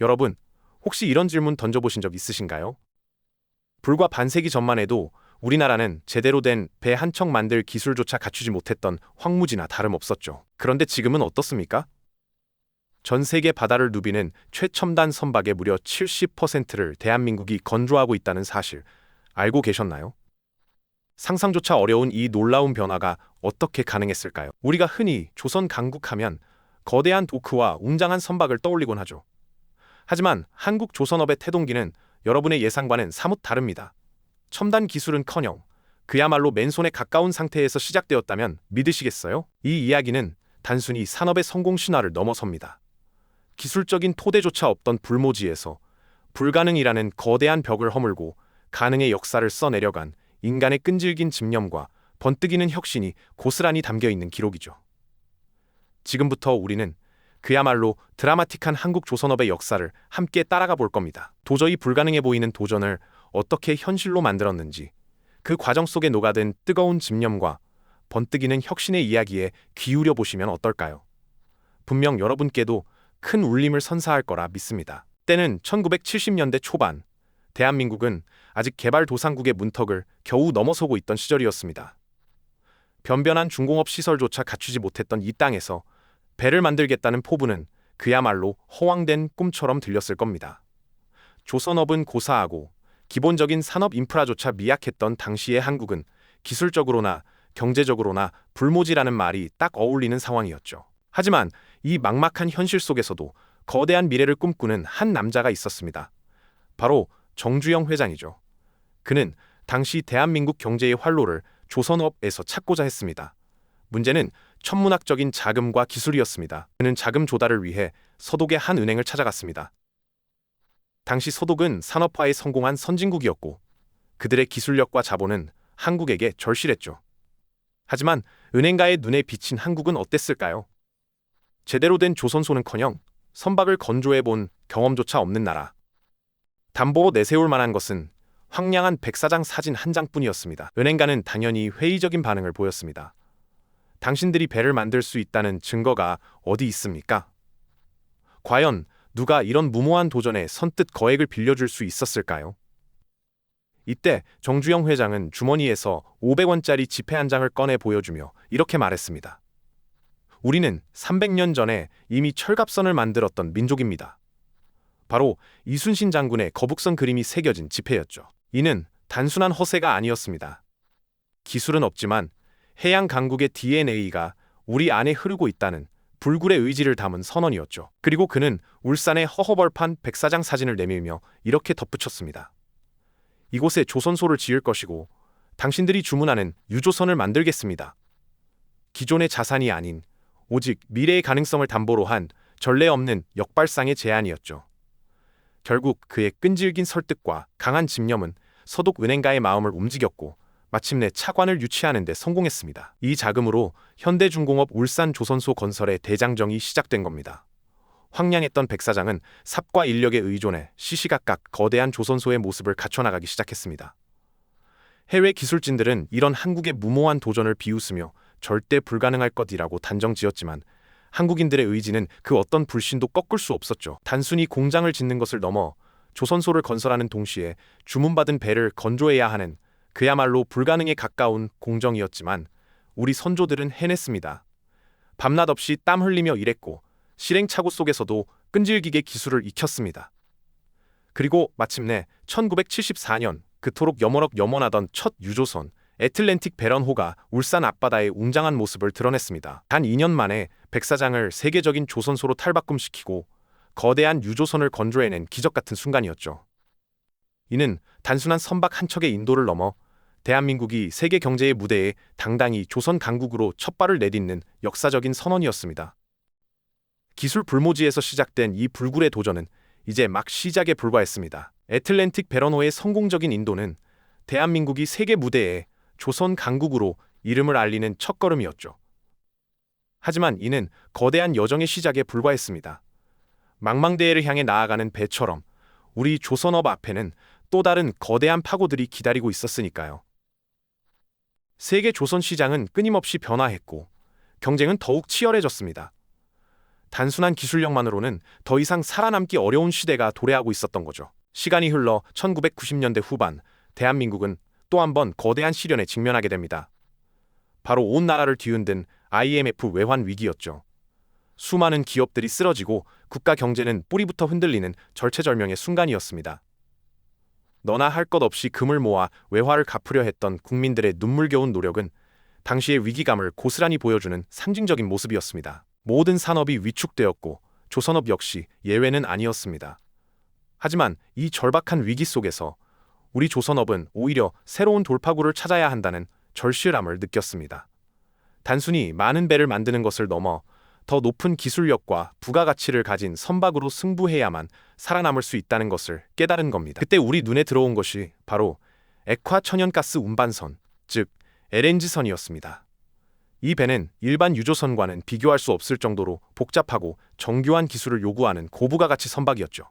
여러분, 혹시 이런 질문 던져보신 적 있으신가요? 불과 반세기 전만 해도 우리나라는 제대로 된 배 한 척 만들 기술조차 갖추지 못했던 황무지나 다름없었죠. 그런데 지금은 어떻습니까? 전 세계 바다를 누비는 최첨단 선박의 무려 70%를 대한민국이 건조하고 있다는 사실 알고 계셨나요? 상상조차 어려운 이 놀라운 변화가 어떻게 가능했을까요? 우리가 흔히 조선 강국하면 거대한 도크와 웅장한 선박을 떠올리곤 하죠. 하지만 한국 조선업의 태동기는 여러분의 예상과는 사뭇 다릅니다. 첨단 기술은커녕 그야말로 맨손에 가까운 상태에서 시작되었다면 믿으시겠어요? 이 이야기는 단순히 산업의 성공 신화를 넘어섭니다. 기술적인 토대조차 없던 불모지에서 불가능이라는 거대한 벽을 허물고 가능의 역사를 써내려간 인간의 끈질긴 집념과 번뜩이는 혁신이 고스란히 담겨 있는 기록이죠. 지금부터 우리는 그야말로 드라마틱한 한국 조선업의 역사를 함께 따라가 볼 겁니다. 도저히 불가능해 보이는 도전을 어떻게 현실로 만들었는지, 그 과정 속에 녹아든 뜨거운 집념과 번뜩이는 혁신의 이야기에 기울여 보시면 어떨까요? 분명 여러분께도 큰 울림을 선사할 거라 믿습니다. 때는 1970년대 초반, 대한민국은 아직 개발도상국의 문턱을 겨우 넘어서고 있던 시절이었습니다. 변변한 중공업 시설조차 갖추지 못했던 이 땅에서 배를 만들겠다는 포부는 그야말로 허황된 꿈처럼 들렸을 겁니다. 조선업은 고사하고 기본적인 산업 인프라조차 미약했던 당시의 한국은 기술적으로나 경제적으로나 불모지라는 말이 딱 어울리는 상황이었죠. 하지만 이 막막한 현실 속에서도 거대한 미래를 꿈꾸는 한 남자가 있었습니다. 바로 정주영 회장이죠. 그는 당시 대한민국 경제의 활로를 조선업에서 찾고자 했습니다. 문제는 천문학적인 자금과 기술이었습니다. 그는 자금 조달을 위해 서독의 한 은행을 찾아갔습니다. 당시 서독은 산업화에 성공한 선진국이었고 그들의 기술력과 자본은 한국에게 절실했죠. 하지만 은행가의 눈에 비친 한국은 어땠을까요? 제대로 된 조선소는커녕 선박을 건조해 본 경험조차 없는 나라. 담보 내세울 만한 것은 황량한 백사장 사진 한 장뿐이었습니다. 은행가는 당연히 회의적인 반응을 보였습니다. 당신들이 배를 만들 수 있다는 증거가 어디 있습니까? 과연 누가 이런 무모한 도전에 선뜻 거액을 빌려줄 수 있었을까요? 이때 정주영 회장은 주머니에서 500원짜리 지폐 한 장을 꺼내 보여주며 이렇게 말했습니다. 우리는 300년 전에 이미 철갑선을 만들었던 민족입니다. 바로 이순신 장군의 거북선 그림이 새겨진 지폐였죠. 이는 단순한 허세가 아니었습니다. 기술은 없지만 해양 강국의 DNA가 우리 안에 흐르고 있다는 불굴의 의지를 담은 선언이었죠. 그리고 그는 울산의 허허벌판 백사장 사진을 내밀며 이렇게 덧붙였습니다. 이곳에 조선소를 지을 것이고 당신들이 주문하는 유조선을 만들겠습니다. 기존의 자산이 아닌 오직 미래의 가능성을 담보로 한 전례 없는 역발상의 제안이었죠. 결국 그의 끈질긴 설득과 강한 집념은 서독 은행가의 마음을 움직였고 마침내 차관을 유치하는 데 성공했습니다. 이 자금으로 현대중공업 울산 조선소 건설의 대장정이 시작된 겁니다. 황량했던 백 사장은 삽과 인력에 의존해 시시각각 거대한 조선소의 모습을 갖춰나가기 시작했습니다. 해외 기술진들은 이런 한국의 무모한 도전을 비웃으며 절대 불가능할 것이라고 단정 지었지만 한국인들의 의지는 그 어떤 불신도 꺾을 수 없었죠. 단순히 공장을 짓는 것을 넘어 조선소를 건설하는 동시에 주문받은 배를 건조해야 하는 그야말로 불가능에 가까운 공정이었지만 우리 선조들은 해냈습니다. 밤낮 없이 땀 흘리며 일했고 실행착오 속에서도 끈질기게 기술을 익혔습니다. 그리고 마침내 1974년 그토록 여머럭 염원하던 첫 유조선 애틀랜틱 베런호가 울산 앞바다의 웅장한 모습을 드러냈습니다. 단 2년 만에 백사장을 세계적인 조선소로 탈바꿈시키고 거대한 유조선을 건조해낸 기적 같은 순간이었죠. 이는 단순한 선박 한 척의 인도를 넘어 대한민국이 세계 경제의 무대에 당당히 조선 강국으로 첫 발을 내딛는 역사적인 선언이었습니다. 기술 불모지에서 시작된 이 불굴의 도전은 이제 막 시작에 불과했습니다. 애틀랜틱 베런호의 성공적인 인도는 대한민국이 세계 무대에 조선 강국으로 이름을 알리는 첫걸음이었죠. 하지만 이는 거대한 여정의 시작에 불과했습니다. 망망대해를 향해 나아가는 배처럼 우리 조선업 앞에는 또 다른 거대한 파고들이 기다리고 있었으니까요. 세계 조선 시장은 끊임없이 변화했고 경쟁은 더욱 치열해졌습니다. 단순한 기술력만으로는 더 이상 살아남기 어려운 시대가 도래하고 있었던 거죠. 시간이 흘러 1990년대 후반 대한민국은 또 한 번 거대한 시련에 직면하게 됩니다. 바로 온 나라를 뒤흔든 IMF 외환 위기였죠. 수많은 기업들이 쓰러지고 국가 경제는 뿌리부터 흔들리는 절체절명의 순간이었습니다. 너나 할 것 없이 금을 모아 외화를 갚으려 했던 국민들의 눈물겨운 노력은 당시의 위기감을 고스란히 보여주는 상징적인 모습이었습니다. 모든 산업이 위축되었고 조선업 역시 예외는 아니었습니다. 하지만 이 절박한 위기 속에서 우리 조선업은 오히려 새로운 돌파구를 찾아야 한다는 절실함을 느꼈습니다. 단순히 많은 배를 만드는 것을 넘어 더 높은 기술력과 부가가치를 가진 선박으로 승부해야만 살아남을 수 있다는 것을 깨달은 겁니다. 그때 우리 눈에 들어온 것이 바로 액화 천연가스 운반선, 즉 LNG선이었습니다. 이 배는 일반 유조선과는 비교할 수 없을 정도로 복잡하고 정교한 기술을 요구하는 고부가가치 선박이었죠.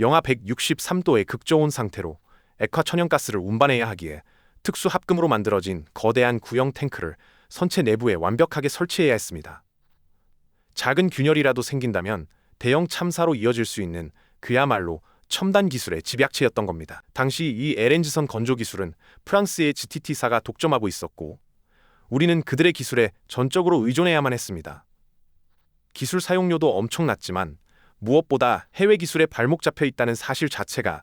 영하 163도의 극저온 상태로 액화 천연가스를 운반해야 하기에 특수 합금으로 만들어진 거대한 구형 탱크를 선체 내부에 완벽하게 설치해야 했습니다. 작은 균열이라도 생긴다면 대형 참사로 이어질 수 있는 그야말로 첨단 기술의 집약체였던 겁니다. 당시 이 LNG선 건조 기술은 프랑스의 GTT사가 독점하고 있었고 우리는 그들의 기술에 전적으로 의존해야만 했습니다. 기술 사용료도 엄청났지만 무엇보다 해외 기술에 발목 잡혀 있다는 사실 자체가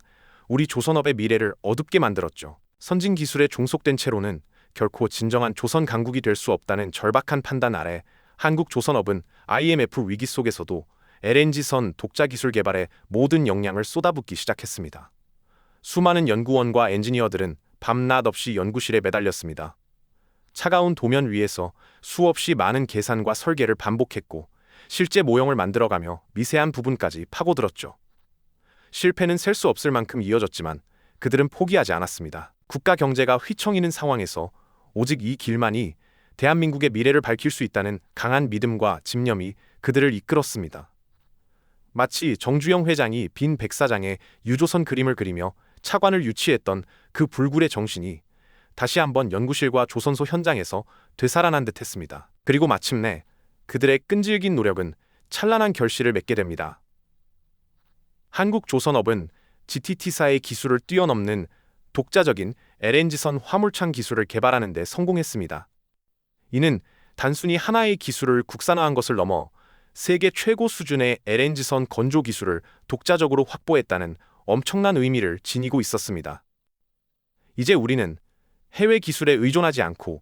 우리 조선업의 미래를 어둡게 만들었죠. 선진 기술에 종속된 채로는 결코 진정한 조선 강국이 될 수 없다는 절박한 판단 아래 한국 조선업은 IMF 위기 속에서도 LNG선 독자 기술 개발에 모든 역량을 쏟아붓기 시작했습니다. 수많은 연구원과 엔지니어들은 밤낮 없이 연구실에 매달렸습니다. 차가운 도면 위에서 수없이 많은 계산과 설계를 반복했고 실제 모형을 만들어가며 미세한 부분까지 파고들었죠. 실패는 셀 수 없을 만큼 이어졌지만 그들은 포기하지 않았습니다. 국가 경제가 휘청이는 상황에서 오직 이 길만이 대한민국의 미래를 밝힐 수 있다는 강한 믿음과 집념이 그들을 이끌었습니다. 마치 정주영 회장이 빈 백사장에 유조선 그림을 그리며 차관을 유치했던 그 불굴의 정신이 다시 한번 연구실과 조선소 현장에서 되살아난 듯 했습니다. 그리고 마침내 그들의 끈질긴 노력은 찬란한 결실을 맺게 됩니다. 한국 조선업은 GTT사의 기술을 뛰어넘는 독자적인 LNG선 화물창 기술을 개발하는 데 성공했습니다. 이는 단순히 하나의 기술을 국산화한 것을 넘어 세계 최고 수준의 LNG선 건조 기술을 독자적으로 확보했다는 엄청난 의미를 지니고 있었습니다. 이제 우리는 해외 기술에 의존하지 않고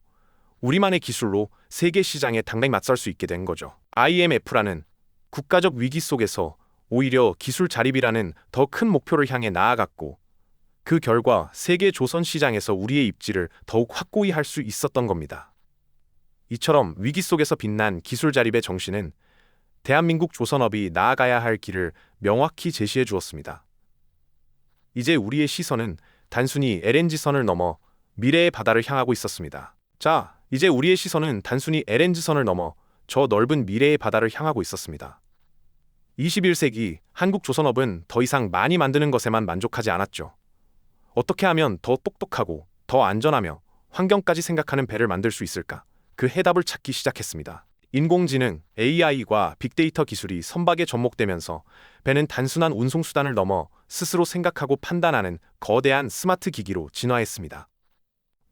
우리만의 기술로 세계 시장에 당당히 맞설 수 있게 된 거죠. IMF라는 국가적 위기 속에서 오히려 기술 자립이라는 더 큰 목표를 향해 나아갔고 그 결과 세계 조선 시장에서 우리의 입지를 더욱 확고히 할 수 있었던 겁니다. 이처럼 위기 속에서 빛난 기술 자립의 정신은 대한민국 조선업이 나아가야 할 길을 명확히 제시해 주었습니다. 이제 우리의 시선은 단순히 LNG선을 넘어 미래의 바다를 향하고 있었습니다. 자, 이제 우리의 시선은 단순히 LNG선을 넘어 저 넓은 미래의 바다를 향하고 있었습니다. 21세기 한국 조선업은 더 이상 많이 만드는 것에만 만족하지 않았죠. 어떻게 하면 더 똑똑하고 더 안전하며 환경까지 생각하는 배를 만들 수 있을까? 그 해답을 찾기 시작했습니다. 인공지능, AI과 빅데이터 기술이 선박에 접목되면서 배는 단순한 운송수단을 넘어 스스로 생각하고 판단하는 거대한 스마트 기기로 진화했습니다.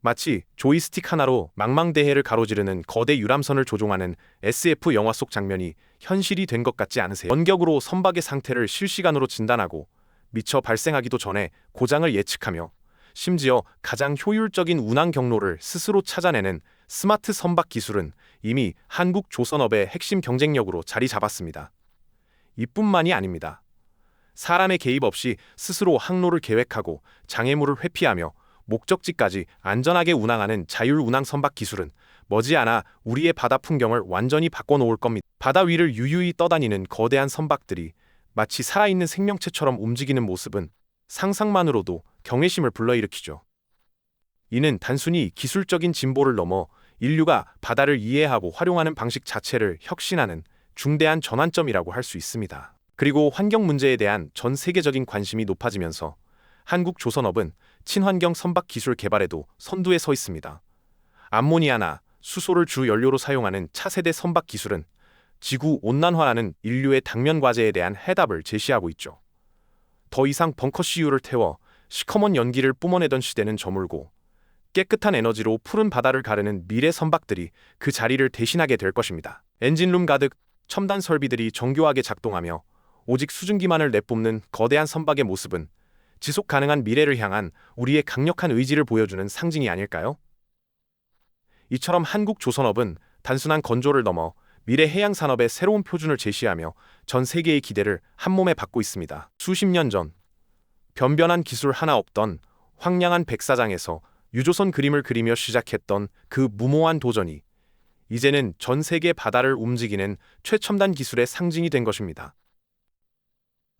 마치 조이스틱 하나로 망망대해를 가로지르는 거대 유람선을 조종하는 SF 영화 속 장면이 현실이 된 것 같지 않으세요? 원격으로 선박의 상태를 실시간으로 진단하고 미처 발생하기도 전에 고장을 예측하며 심지어 가장 효율적인 운항 경로를 스스로 찾아내는 스마트 선박 기술은 이미 한국 조선업의 핵심 경쟁력으로 자리 잡았습니다. 이뿐만이 아닙니다. 사람의 개입 없이 스스로 항로를 계획하고 장애물을 회피하며 목적지까지 안전하게 운항하는 자율 운항 선박 기술은 머지않아 우리의 바다 풍경을 완전히 바꿔놓을 겁니다. 바다 위를 유유히 떠다니는 거대한 선박들이 마치 살아있는 생명체처럼 움직이는 모습은 상상만으로도 경외심을 불러일으키죠. 이는 단순히 기술적인 진보를 넘어 인류가 바다를 이해하고 활용하는 방식 자체를 혁신하는 중대한 전환점이라고 할 수 있습니다. 그리고 환경 문제에 대한 전 세계적인 관심이 높아지면서 한국 조선업은 친환경 선박 기술 개발에도 선두에 서 있습니다. 암모니아나 수소를 주 연료로 사용하는 차세대 선박 기술은 지구 온난화라는 인류의 당면 과제에 대한 해답을 제시하고 있죠. 더 이상 벙커CU를 태워 시커먼 연기를 뿜어내던 시대는 저물고 깨끗한 에너지로 푸른 바다를 가르는 미래 선박들이 그 자리를 대신하게 될 것입니다. 엔진룸 가득 첨단 설비들이 정교하게 작동하며 오직 수증기만을 내뿜는 거대한 선박의 모습은 지속 가능한 미래를 향한 우리의 강력한 의지를 보여주는 상징이 아닐까요? 이처럼 한국 조선업은 단순한 건조를 넘어 미래 해양 산업의 새로운 표준을 제시하며 전 세계의 기대를 한몸에 받고 있습니다. 수십 년 전 변변한 기술 하나 없던 황량한 백사장에서 유조선 그림을 그리며 시작했던 그 무모한 도전이 이제는 전 세계 바다를 움직이는 최첨단 기술의 상징이 된 것입니다.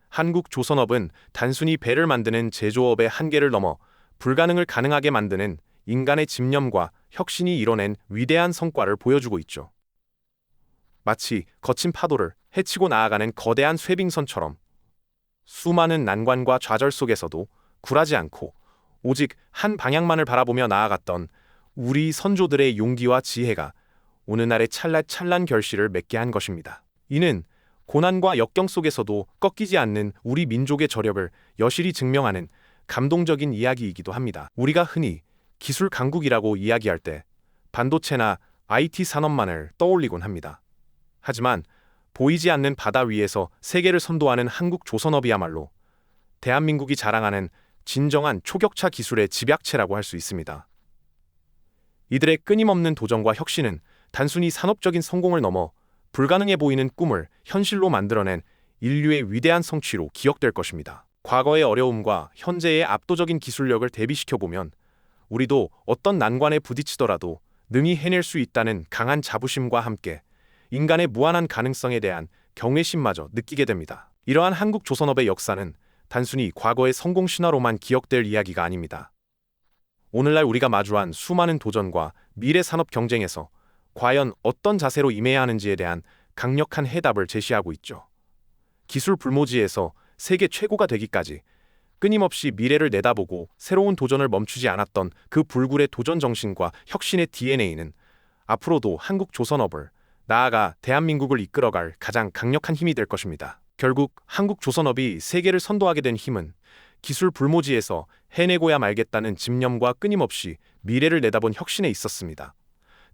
한국 조선업은 단순히 배를 만드는 제조업의 한계를 넘어 불가능을 가능하게 만드는 인간의 집념과 혁신이 이뤄낸 위대한 성과를 보여주고 있죠. 마치 거친 파도를 헤치고 나아가는 거대한 쇠빙선처럼 수많은 난관과 좌절 속에서도 굴하지 않고 오직 한 방향만을 바라보며 나아갔던 우리 선조들의 용기와 지혜가 오늘날의 찰나찰난 결실을 맺게 한 것입니다. 이는 고난과 역경 속에서도 꺾이지 않는 우리 민족의 저력을 여실히 증명하는 감동적인 이야기이기도 합니다. 우리가 흔히 기술 강국이라고 이야기할 때 반도체나 IT 산업만을 떠올리곤 합니다. 하지만 보이지 않는 바다 위에서 세계를 선도하는 한국 조선업이야말로 대한민국이 자랑하는 진정한 초격차 기술의 집약체라고 할 수 있습니다. 이들의 끊임없는 도전과 혁신은 단순히 산업적인 성공을 넘어 불가능해 보이는 꿈을 현실로 만들어낸 인류의 위대한 성취로 기억될 것입니다. 과거의 어려움과 현재의 압도적인 기술력을 대비시켜 보면 우리도 어떤 난관에 부딪히더라도 능히 해낼 수 있다는 강한 자부심과 함께 인간의 무한한 가능성에 대한 경외심마저 느끼게 됩니다. 이러한 한국 조선업의 역사는 단순히 과거의 성공 신화로만 기억될 이야기가 아닙니다. 오늘날 우리가 마주한 수많은 도전과 미래 산업 경쟁에서 과연 어떤 자세로 임해야 하는지에 대한 강력한 해답을 제시하고 있죠. 기술 불모지에서 세계 최고가 되기까지 끊임없이 미래를 내다보고 새로운 도전을 멈추지 않았던 그 불굴의 도전 정신과 혁신의 DNA는 앞으로도 한국 조선업을 나아가 대한민국을 이끌어갈 가장 강력한 힘이 될 것입니다. 결국 한국 조선업이 세계를 선도하게 된 힘은 기술 불모지에서 해내고야 말겠다는 집념과 끊임없이 미래를 내다본 혁신에 있었습니다.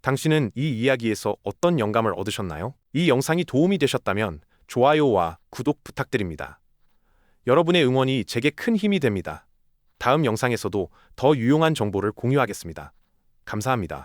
당신은 이 이야기에서 어떤 영감을 얻으셨나요? 이 영상이 도움이 되셨다면 좋아요와 구독 부탁드립니다. 여러분의 응원이 제게 큰 힘이 됩니다. 다음 영상에서도 더 유용한 정보를 공유하겠습니다. 감사합니다.